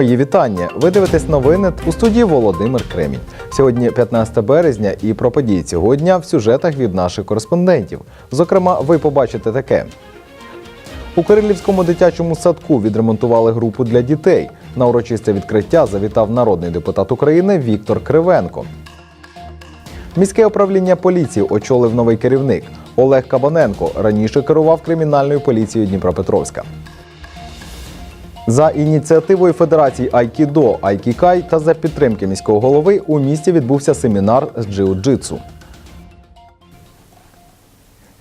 Мої вітання. Ви дивитесь новини у студії Володимир Кремінь. Сьогодні 15 березня, і про події цього дня в сюжетах від наших кореспондентів. Зокрема, ви побачите таке. У Кирилівському дитячому садку відремонтували групу для дітей. На урочисте відкриття завітав народний депутат України Віктор Кривенко. Міське управління поліції очолив новий керівник Олег Кабаненко. Раніше керував кримінальною поліцією Дніпропетровська. За ініціативою Федерації Айкідо, Айкікай та за підтримки міського голови у місті відбувся семінар з джиу-джитсу.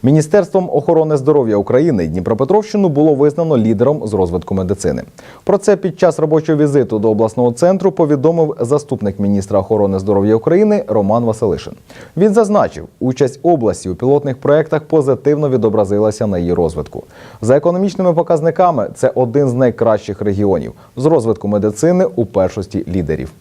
Міністерством охорони здоров'я України Дніпропетровщину було визнано лідером з розвитку медицини. Про це під час робочого візиту до обласного центру повідомив заступник міністра охорони здоров'я України Роман Василишин. Він зазначив, участь області у пілотних проєктах позитивно відобразилася на її розвитку. За економічними показниками, це один з найкращих регіонів з розвитку медицини у першості лідерів.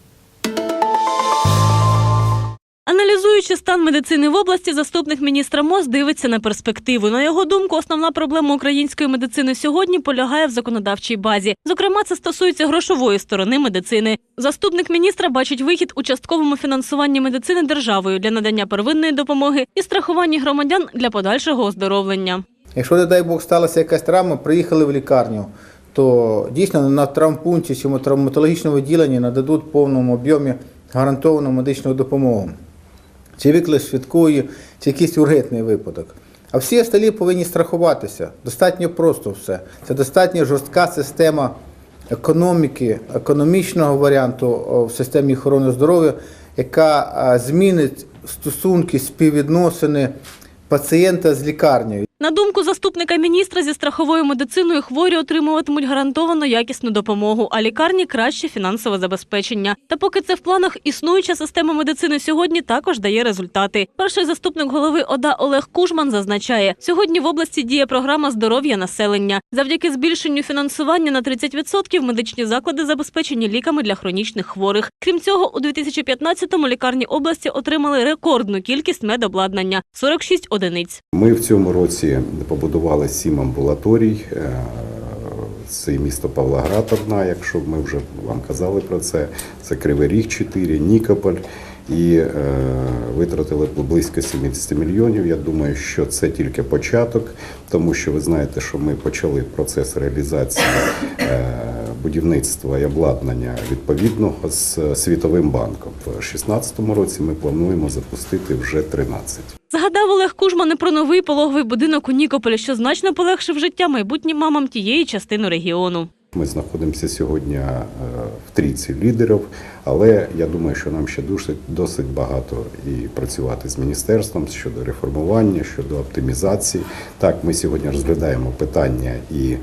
Аналізуючи стан медицини в області, заступник міністра МОЗ дивиться на перспективу. На його думку, основна проблема української медицини сьогодні полягає в законодавчій базі. Зокрема, це стосується грошової сторони медицини. Заступник міністра бачить вихід у частковому фінансуванні медицини державою для надання первинної допомоги і страхуванні громадян для подальшого оздоровлення. Якщо, не дай Бог, сталася якась травма, приїхали в лікарню, то дійсно на травмпункті чи травматологічному відділенні нададуть повному об'ємі гарантовану медичну допомогу. Чи виклик швидкої, чи якийсь ургентний випадок. А всі осталі повинні страхуватися. Достатньо просто все. Це достатньо жорстка система економіки, економічного варіанту в системі охорони здоров'я, яка змінить стосунки, співвідносини пацієнта з лікарнею. На думку заступника міністра, зі страховою медициною хворі отримуватимуть гарантовано якісну допомогу, а лікарні краще фінансове забезпечення. Та поки це в планах, існуюча система медицини сьогодні також дає результати. Перший заступник голови ОДА Олег Кужман зазначає, сьогодні в області діє програма здоров'я населення. Завдяки збільшенню фінансування на 30% медичні заклади забезпечені ліками для хронічних хворих. Крім цього, у 2015-му лікарні області отримали рекордну кількість медобладнання 46 одиниць. Ми в цьому році побудували сім амбулаторій. Е, Це місто Павлоград одна, якщо ми вже вам казали про це. Це Кривий Ріг 4, Нікополь. І е, витратили близько 70 мільйонів. Я думаю, що це тільки початок, тому що ви знаєте, що ми почали процес реалізації е, будівництва і обладнання відповідно з Світовим банком. В 2016 році ми плануємо запустити вже 13. Згадав Олег Кужман і про новий пологовий будинок у Нікополі, що значно полегшив життя майбутнім мамам тієї частини регіону. Ми знаходимося сьогодні е, в трійці лідерів, але я думаю, що нам ще досить, досить багато і працювати з міністерством щодо реформування, щодо оптимізації. Так, ми сьогодні розглядаємо питання і е,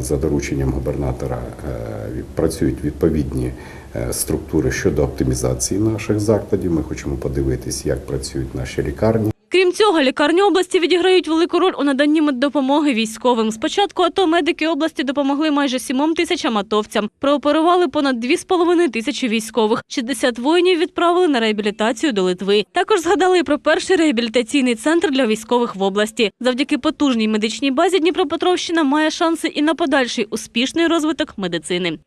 за дорученням губернатора е, працюють відповідні е, структури щодо оптимізації наших закладів. Ми хочемо подивитись, як працюють наші лікарні. Цього, лікарні області відіграють велику роль у наданні меддопомоги військовим. Спочатку АТО медики області допомогли майже сімом тисячам атовцям. Прооперували понад дві з половиною тисячі військових. 60 воїнів відправили на реабілітацію до Литви. Також згадали про перший реабілітаційний центр для військових в області. Завдяки потужній медичній базі Дніпропетровщина має шанси і на подальший успішний розвиток медицини.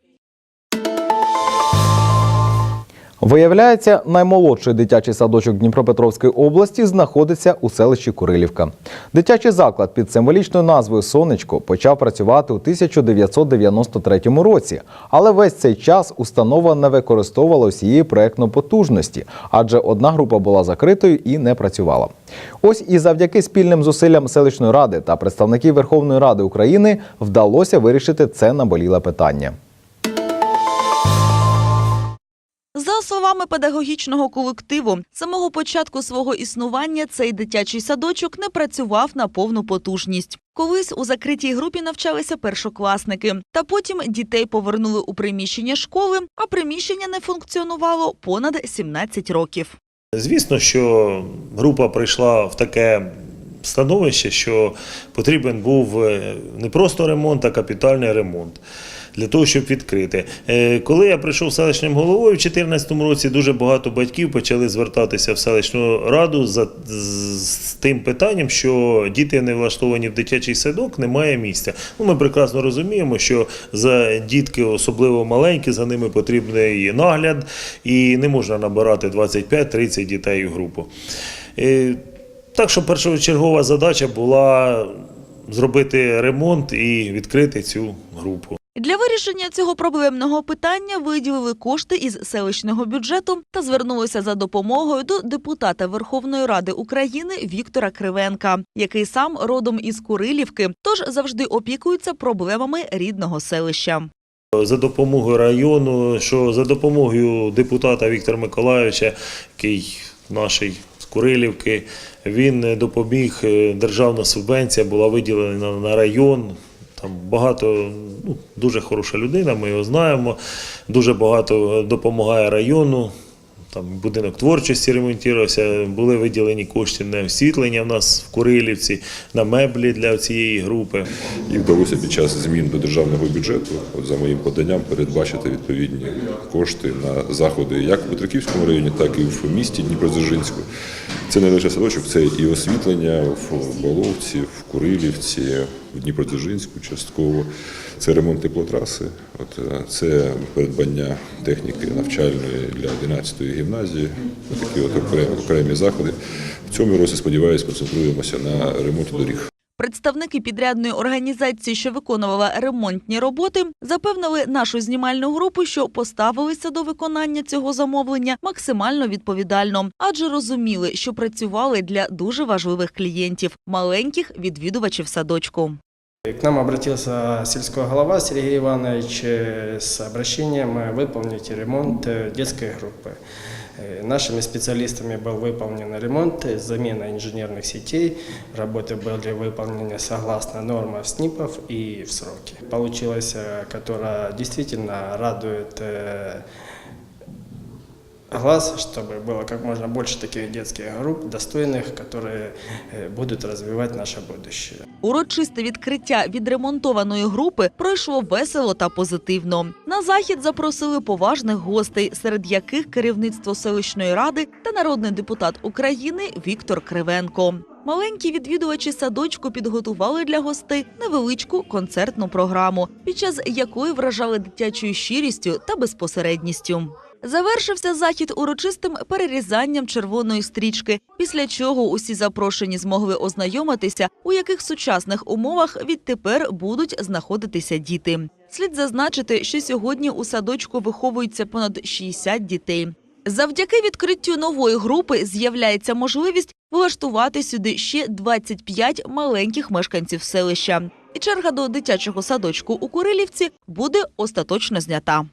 Виявляється, наймолодший дитячий садочок Дніпропетровської області знаходиться у селищі Курилівка. Дитячий заклад під символічною назвою Сонечко почав працювати у 1993 році, але весь цей час установа не використовувала всієї проектної потужності, адже одна група була закритою і не працювала. Ось і завдяки спільним зусиллям селищної ради та представників Верховної Ради України вдалося вирішити це наболіле питання. За словами педагогічного колективу, з самого початку свого існування цей дитячий садочок не працював на повну потужність. Колись у закритій групі навчалися першокласники, та потім дітей повернули у приміщення школи, а приміщення не функціонувало понад 17 років. Звісно, що група прийшла в таке становище, що потрібен був е, не просто ремонт, а капітальний ремонт. Для того, щоб відкрити. Е, Коли я прийшов селищним головою в 2014 році, дуже багато батьків почали звертатися в селищну раду за з, тим питанням, що діти не влаштовані в дитячий садок, немає місця. Ну, ми прекрасно розуміємо, що за дітки, особливо маленькі, за ними потрібний нагляд, і не можна набирати 25-30 дітей в групу. Е, Так що першочергова задача була зробити ремонт і відкрити цю групу. Для вирішення цього проблемного питання виділили кошти із селищного бюджету та звернулися за допомогою до депутата Верховної Ради України Віктора Кривенка, який сам родом із Курилівки, тож завжди опікується проблемами рідного селища. За допомогою району, що за допомогою депутата Віктора Миколайовича, який наший з Курилівки, він допоміг. е, Державна субвенція була виділена на район. Там багато, ну, дуже хороша людина, ми його знаємо. Дуже багато допомагає району. Там будинок творчості ремонтувався, були виділені кошти на освітлення в нас в Курилівці, на меблі для цієї групи. І вдалося під час змін до державного бюджету, от за моїм поданням, передбачити відповідні кошти на заходи як в Петриківському районі, так і в місті Дніпродзержинську. Це не лише садочок, це і освітлення в Боловці, в Курилівці, в Дніпродзержинську частково. Це ремонт теплотраси, от, е, це придбання техніки навчальної для 11-ї гімназії. Такі от окремі, окремі заходи. В цьому році, сподіваюся, концентруємося на ремонті доріг. Представники підрядної організації, що виконувала ремонтні роботи, запевнили нашу знімальну групу, що поставилися до виконання цього замовлення максимально відповідально, адже розуміли, що працювали для дуже важливих клієнтів маленьких відвідувачів садочку. К нам обратился сельской голова Сергей Иванович э, с обращением э, выполнить ремонт э, детской группы. Э, Нашими специалистами был выполнен ремонт, э, замена инженерных сетей. Работы были выполнены согласно нормам СНИПов и в сроки. Получилось, э, которая действительно радует э, глаз, чтобы было как можно больше таких детских групп, достойных, которые э, будут развивать наше будущее. Урочисте відкриття відремонтованої групи пройшло весело та позитивно. На захід запросили поважних гостей, серед яких керівництво селищної ради та народний депутат України Віктор Кривенко. Маленькі відвідувачі садочку підготували для гостей невеличку концертну програму, під час якої вражали дитячою щирістю та безпосередністю. Завершився захід урочистим перерізанням червоної стрічки, після чого усі запрошені змогли ознайомитися, у яких сучасних умовах відтепер будуть знаходитися діти. Слід зазначити, що сьогодні у садочку виховується понад 60 дітей. Завдяки відкриттю нової групи з'являється можливість влаштувати сюди ще 25 маленьких мешканців селища. І черга до дитячого садочку у Курилівці буде остаточно знята.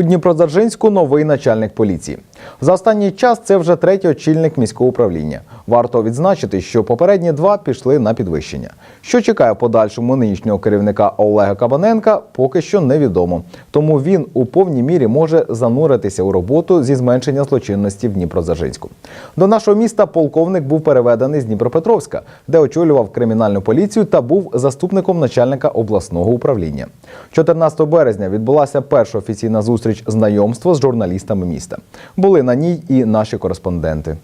У Дніпродзержинську новий начальник поліції. За останній час це вже третій очільник міського управління. Варто відзначити, що попередні два пішли на підвищення. Що чекає подальшому нинішнього керівника Олега Кабаненка, поки що невідомо. Тому він у повній мірі може зануритися у роботу зі зменшення злочинності в Дніпродзержинську. До нашого міста полковник був переведений з Дніпропетровська, де очолював кримінальну поліцію та був заступником начальника обласного управління. 14 березня відбулася перша офіційна зустріч знайомства з журналістами міста. Були на ній і наші кореспонденти.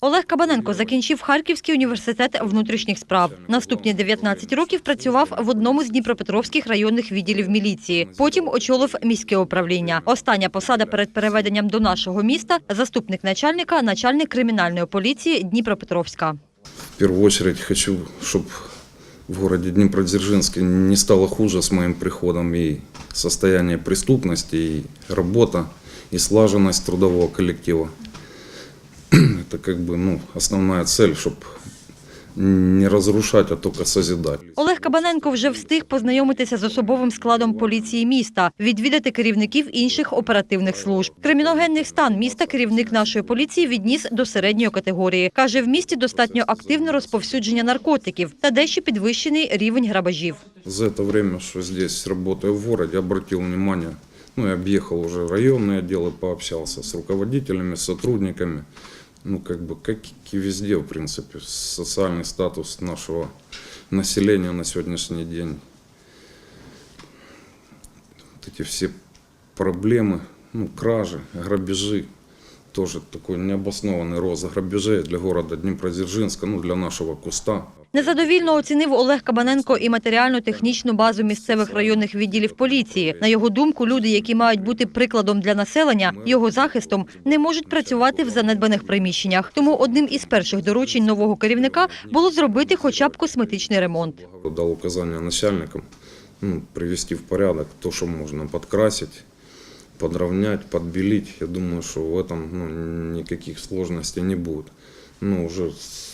Олег Кабаненко закінчив Харківський університет внутрішніх справ. Наступні 19 років працював в одному з дніпропетровських районних відділів міліції. Потім очолив міське управління. Остання посада перед переведенням до нашого міста заступник начальника, начальник кримінальної поліції Дніпропетровська. В первую очередь хочу, чтобы в городе Днепродзержинске не стало хуже с моим приходом и состояние преступности, и работа, и слаженность трудового коллектива. Это как бы ну, основная цель, чтобы не разрушать, а только созидать. Олег Кабаненко вже встиг познайомитися з особовим складом поліції міста, відвідати керівників інших оперативних служб. Криміногенний стан міста керівник нашої поліції відніс до середньої категорії. Каже, в місті достатньо активне розповсюдження наркотиків та дещо підвищений рівень грабежів. За это время, что здесь работаю в городе, обратил внимание, ну, я объехал уже районные отделы, пообщался с руководителями, с сотрудниками. ну, как бы, как и везде, в принципе, социальный статус нашего населения на сегодняшний день. Вот эти все проблемы, ну, кражи, грабежи, тоже такой необоснованный рост грабежей для города Днепродзержинска, ну, для нашего куста. Незадовільно оцінив Олег Кабаненко і матеріально-технічну базу місцевих районних відділів поліції. На його думку, люди, які мають бути прикладом для населення, його захистом, не можуть працювати в занедбаних приміщеннях. Тому одним із перших доручень нового керівника було зробити хоча б косметичний ремонт. Дал указания начальникам ну, привести в порядок то, что можно подкрасить, подровнять, подбелить. Я думаю, что в этом ну, никаких сложностей не будет. Ну, уже с-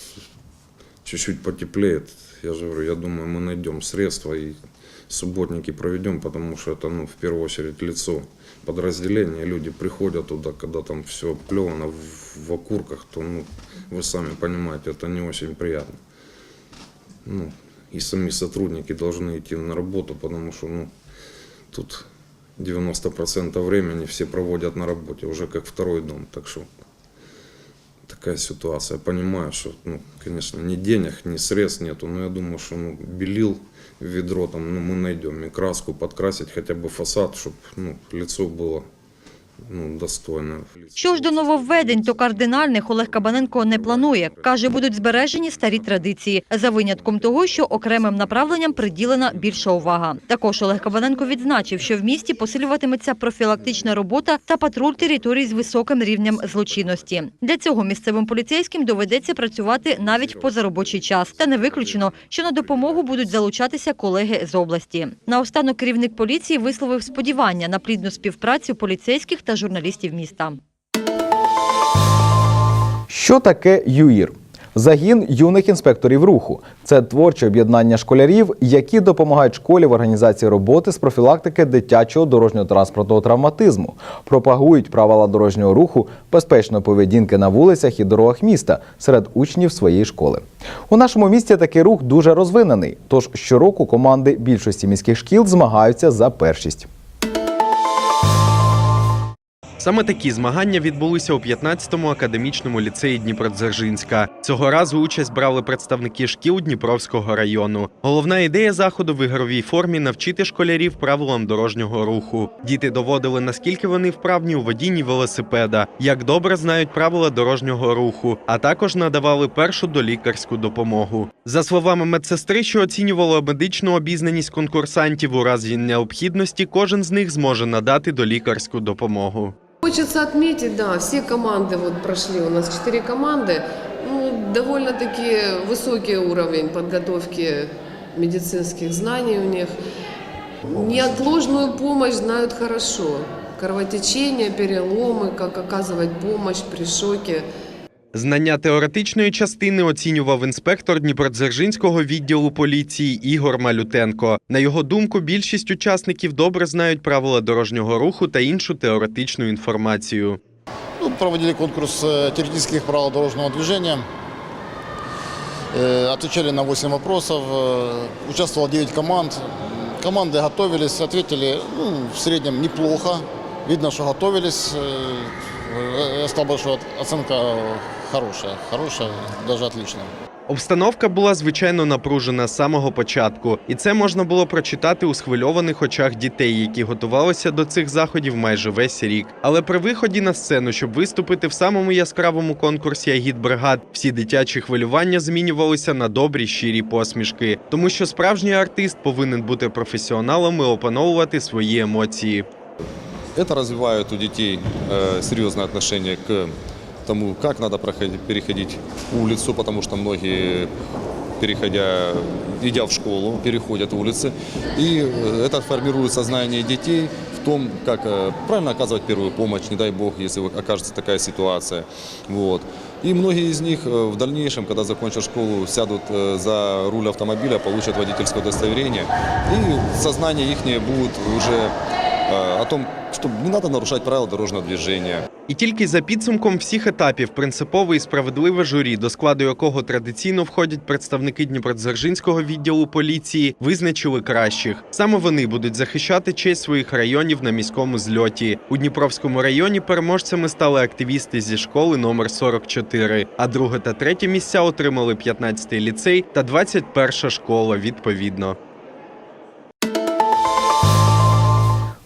чуть-чуть потеплеет. Я же говорю, я думаю, мы найдем средства и субботники проведем, потому что это, ну, в первую очередь, лицо подразделения. Люди приходят туда, когда там все обклевано в, в окурках, то, ну, вы сами понимаете, это не очень приятно ну, и сами сотрудники должны идти на работу, потому что ну, тут 90% времени все проводят на работе, уже как второй дом. Так что такая ситуация. Я понимаю, что, ну, конечно, ни денег, ни средств нету, но я думаю, что ну, белил ведро там, ну, мы найдем и краску подкрасить, хотя бы фасад, чтобы ну, лицо было ну, достойное. Що ж до нововведень, то кардинальних Олег Кабаненко не планує. Каже, будуть збережені старі традиції, за винятком того, що окремим направленням приділена більша увага. Також Олег Кабаненко відзначив, що в місті посилюватиметься профілактична робота та патруль територій з високим рівнем злочинності. Для цього місцевим поліцейським доведеться працювати навіть в позаробочий час. Та не виключено, що на допомогу будуть залучатися колеги з області. Наостанок керівник поліції висловив сподівання на плідну співпрацю поліцейських та журналістів міста. Що таке ЮІР? Загін юних інспекторів руху це творче об'єднання школярів, які допомагають школі в організації роботи з профілактики дитячого дорожньо-транспортного травматизму, пропагують правила дорожнього руху, безпечної поведінки на вулицях і дорогах міста серед учнів своєї школи. У нашому місті такий рух дуже розвинений. Тож щороку команди більшості міських шкіл змагаються за першість. Саме такі змагання відбулися у 15-му академічному ліцеї Дніпродзержинська. Цього разу участь брали представники шкіл Дніпровського району. Головна ідея заходу в ігровій формі навчити школярів правилам дорожнього руху. Діти доводили, наскільки вони вправні у водінні велосипеда, як добре знають правила дорожнього руху, а також надавали першу долікарську допомогу. За словами медсестри, що оцінювала медичну обізнаність конкурсантів у разі необхідності, кожен з них зможе надати долікарську допомогу. Хочется отметить, да, все команды вот прошли, у нас четыре команды, ну, довольно-таки высокий уровень подготовки медицинских знаний у них. Неотложную помощь знают хорошо. Кровотечения, переломы, как оказывать помощь при шоке. Знання теоретичної частини оцінював інспектор Дніпродзержинського відділу поліції Ігор Малютенко. На його думку, більшість учасників добре знають правила дорожнього руху та іншу теоретичну інформацію. Ну, проводили конкурс э, теоретических правил дорожного движения. Э, Отвечали на 8 вопросов. Э, Участвовало 9 команд. Команды готовились, ответили ну, в среднем неплохо. Видно, что готовились. Э, Я сказал бы, что оценка хорошая. Хорошая, даже. Обстановка була звичайно напружена з самого початку, і це можна було прочитати у схвильованих очах дітей, які готувалися до цих заходів майже весь рік. Але при виході на сцену, щоб виступити в самому яскравому конкурсі агітбригад, всі дитячі хвилювання змінювалися на добрі щирі посмішки, тому що справжній артист повинен бути професіоналом і опановувати свої емоції. Это развивает у детей э, серьезное отношение к тому, как надо проходить, переходить улицу, потому что многие, переходя, идя в школу, переходят улицы. И э, это формирует сознание детей в том, как э, правильно оказывать первую помощь, не дай бог, если окажется такая ситуация. Вот. И многие из них в дальнейшем, когда закончат школу, сядут за руль автомобиля, получат водительское удостоверение, и сознание их будет уже о том, что не надо нарушать правила дорожного движения. І тільки за підсумком всіх етапів принципове і справедливе журі, до складу якого традиційно входять представники Дніпродзержинського відділу поліції, визначили кращих. Саме вони будуть захищати честь своїх районів на міському зльоті. У Дніпровському районі переможцями стали активісти зі школи номер 44, а друге та третє місця отримали 15-й ліцей та 21-ша школа відповідно.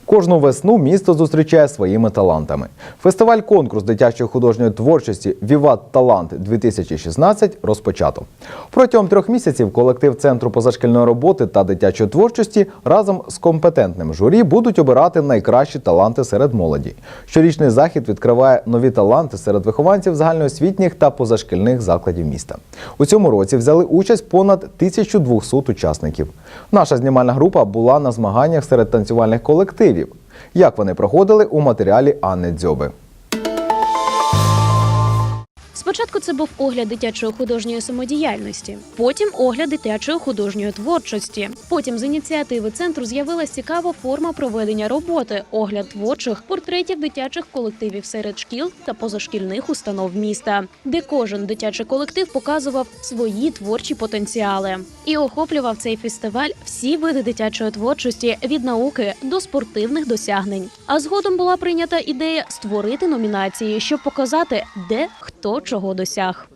Кожну весну місто зустрічає своїми талантами. Фестиваль конкурс дитячої художньої творчості Віват Талант 2016 розпочато. Протягом трьох місяців колектив Центру позашкільної роботи та дитячої творчості разом з компетентним журі будуть обирати найкращі таланти серед молоді. Щорічний захід відкриває нові таланти серед вихованців загальноосвітніх та позашкільних закладів міста. У цьому році взяли участь понад 1200 учасників. Наша знімальна група була на змаганнях серед танцювальних колективів. Як вони проходили у матеріалі Анни Дзьоби. Спочатку це був огляд дитячої художньої самодіяльності, потім огляд дитячої художньої творчості. Потім з ініціативи центру з'явилась цікава форма проведення роботи огляд творчих портретів дитячих колективів серед шкіл та позашкільних установ міста, де кожен дитячий колектив показував свої творчі потенціали і охоплював цей фестиваль всі види дитячої творчості від науки до спортивних досягнень. А згодом була прийнята ідея створити номінації, щоб показати, де хто чого досяг.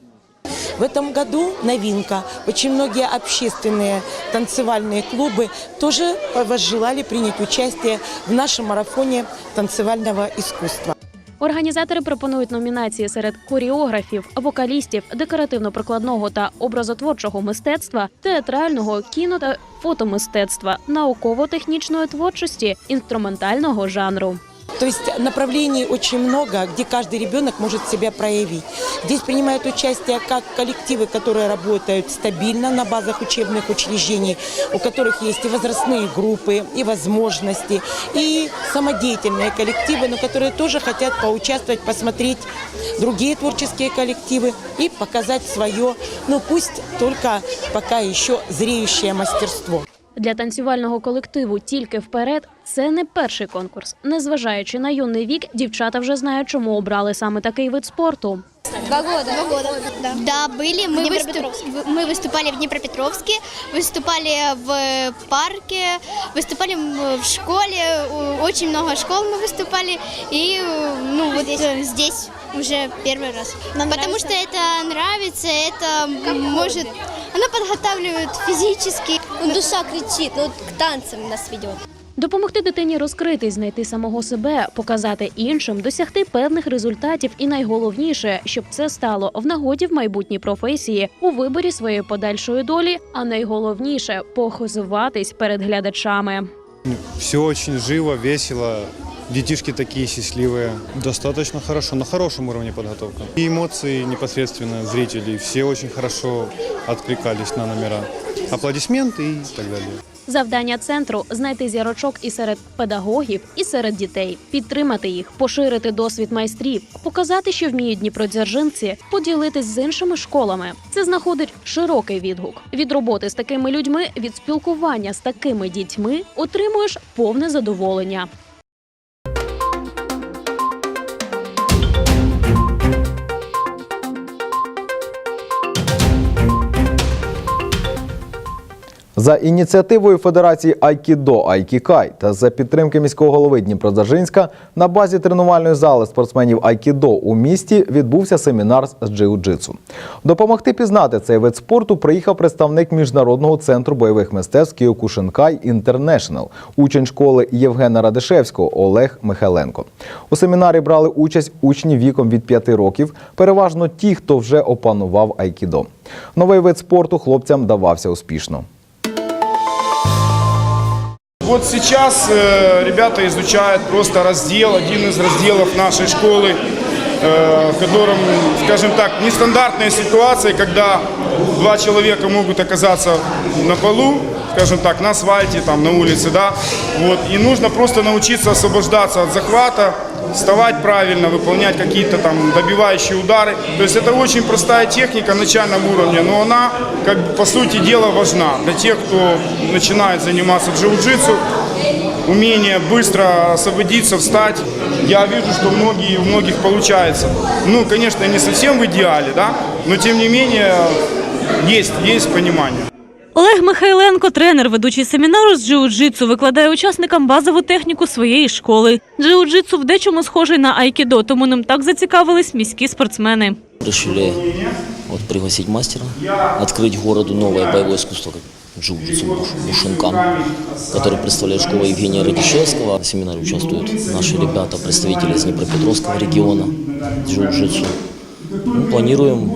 В этом году новинка. Очень многие общественные танцевальные клубы тоже возжелали принять участие в нашем марафоне танцевального искусства. Організатори пропонують номінації серед коріографів, вокалістів, декоративно-прикладного та образотворчого мистецтва, театрального, кіно та фотомистецтва, науково-технічної творчості, інструментального жанру. То есть направлений очень много, где каждый ребенок может себя проявить. Здесь принимают участие как коллективы, которые работают стабильно на базах учебных учреждений, у которых есть и возрастные группы, и возможности, и самодеятельные коллективы, но которые тоже хотят поучаствовать, посмотреть другие творческие коллективы и показать свое, ну пусть только пока еще зреющее мастерство. Для танцювального колективу тільки вперед це не перший конкурс. Незважаючи на юний вік, дівчата вже знають, чому обрали саме такий вид спорту. Два года. Два года. Да, да были. Мы, выступ- мы выступали в Днепропетровске, выступали в парке, выступали м, в школе. У- Очень много школ мы выступали. И э, ну вот э, здесь уже первый раз. Потому что это нравится, это м, может... Оно подготавливает физически. Душа кричит, вот к танцам нас ведет. Допомогти дитині розкритись, знайти самого себе, показати іншим, досягти певних результатів, і найголовніше, щоб це стало в нагоді в майбутній професії у виборі своєї подальшої долі. А найголовніше похизуватись перед глядачами. Все дуже живо, весело. Детишки такие счастливые. Достаточно хорошо, на хорошем уровне подготовка. И эмоции непосредственно зрителей. Все очень хорошо откликались на номера. Аплодисменты и так далее. Завдання центру знайти зірочок і серед педагогів, і серед дітей, підтримати їх, поширити досвід майстрів, показати, що вміють дніпродзержинці, поділитись з іншими школами. Це знаходить широкий відгук. Від роботи з такими людьми, від спілкування з такими дітьми отримуєш повне задоволення. За ініціативою Федерації Айкідо Айкікай та за підтримки міського голови Дніпродзержинська на базі тренувальної зали спортсменів Айкідо у місті відбувся семінар з джиу-джитсу. Допомогти пізнати цей вид спорту приїхав представник міжнародного центру бойових мистецтв Кіокушинкай Інтернешнл, учень школи Євгена Радишевського Олег Михайленко. У семінарі брали участь учні віком від 5 років, переважно ті, хто вже опанував айкідо. Новий вид спорту хлопцям давався успішно. Вот сейчас э, ребята изучают просто раздел, один из разделов нашей школы, э, в котором, скажем так, нестандартная ситуация, когда два человека могут оказаться на полу, скажем так, на асфальте, там, на улице, да, вот, и нужно просто научиться освобождаться от захвата, вставать правильно, выполнять какие-то там добивающие удары. То есть это очень простая техника начального уровня, но она, как бы, по сути дела, важна для тех, кто начинает заниматься джиу-джитсу. Умение быстро освободиться, встать. Я вижу, что многие, у многих получается. Ну, конечно, не совсем в идеале, да, но тем не менее есть, есть понимание. Олег Михайленко, тренер, ведучий семінару з джиу-джитсу, викладає учасникам базову техніку своєї школи. Джиу-джитсу в дечому схожий на айкідо, тому ним так зацікавились міські спортсмени. Решили вот, пригласить мастера, открыть городу новое боевое искусство, как джиу-джитсу буш- бушинкан, который представляет школа Евгения Радищевского. В семинаре участвуют наши ребята, представители из Днепропетровского региона джиу-джитсу. Ну, планируем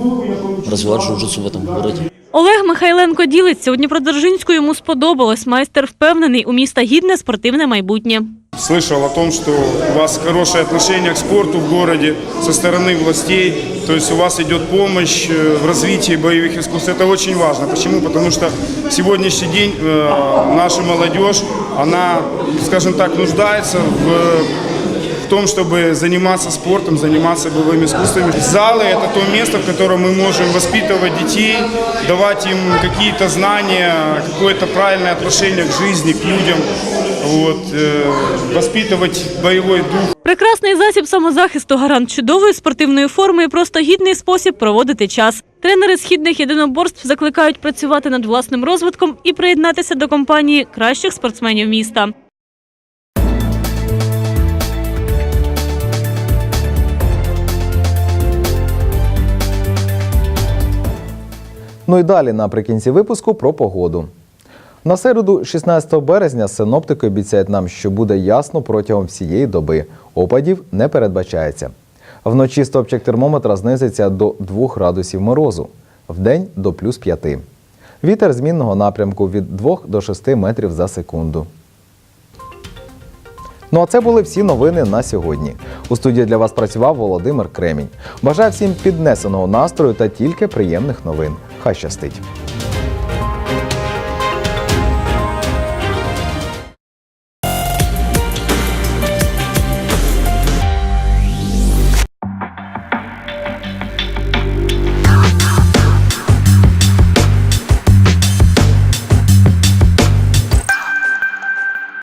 развивать джиу-джитсу в этом городе. Олег Михайленко ділиться, у Дніпродзержинську йому сподобалось. Майстер впевнений, у міста гідне спортивне майбутнє. Слышал о том, что у вас хорошее отношение к спорту в городе со стороны властей, то есть у вас идет помощь э, в развитии боевых искусств. Это очень важно. Почему? Потому что в сегодняшний день э, наша молодежь, она, скажем так, нуждается в в том, чтобы заниматься спортом, заниматься боевыми искусствами. Залы – это то место, в котором мы можем воспитывать детей, давать им какие-то знания, какое-то правильное отношение к жизни, к людям, вот, э, воспитывать боевой дух. Прекрасний засіб самозахисту, гарант чудової спортивної форми і просто гідний спосіб проводити час. Тренери східних єдиноборств закликають працювати над власним розвитком і приєднатися до компанії кращих спортсменів міста. Ну і далі наприкінці випуску про погоду. На середу, 16 березня, синоптики обіцяють нам, що буде ясно протягом всієї доби. Опадів не передбачається. Вночі стопчик термометра знизиться до 2 градусів морозу, вдень до плюс 5. Вітер змінного напрямку від 2 до 6 метрів за секунду. Ну а це були всі новини на сьогодні. У студії для вас працював Володимир Кремінь. Бажаю всім піднесеного настрою та тільки приємних новин. Хай щастить.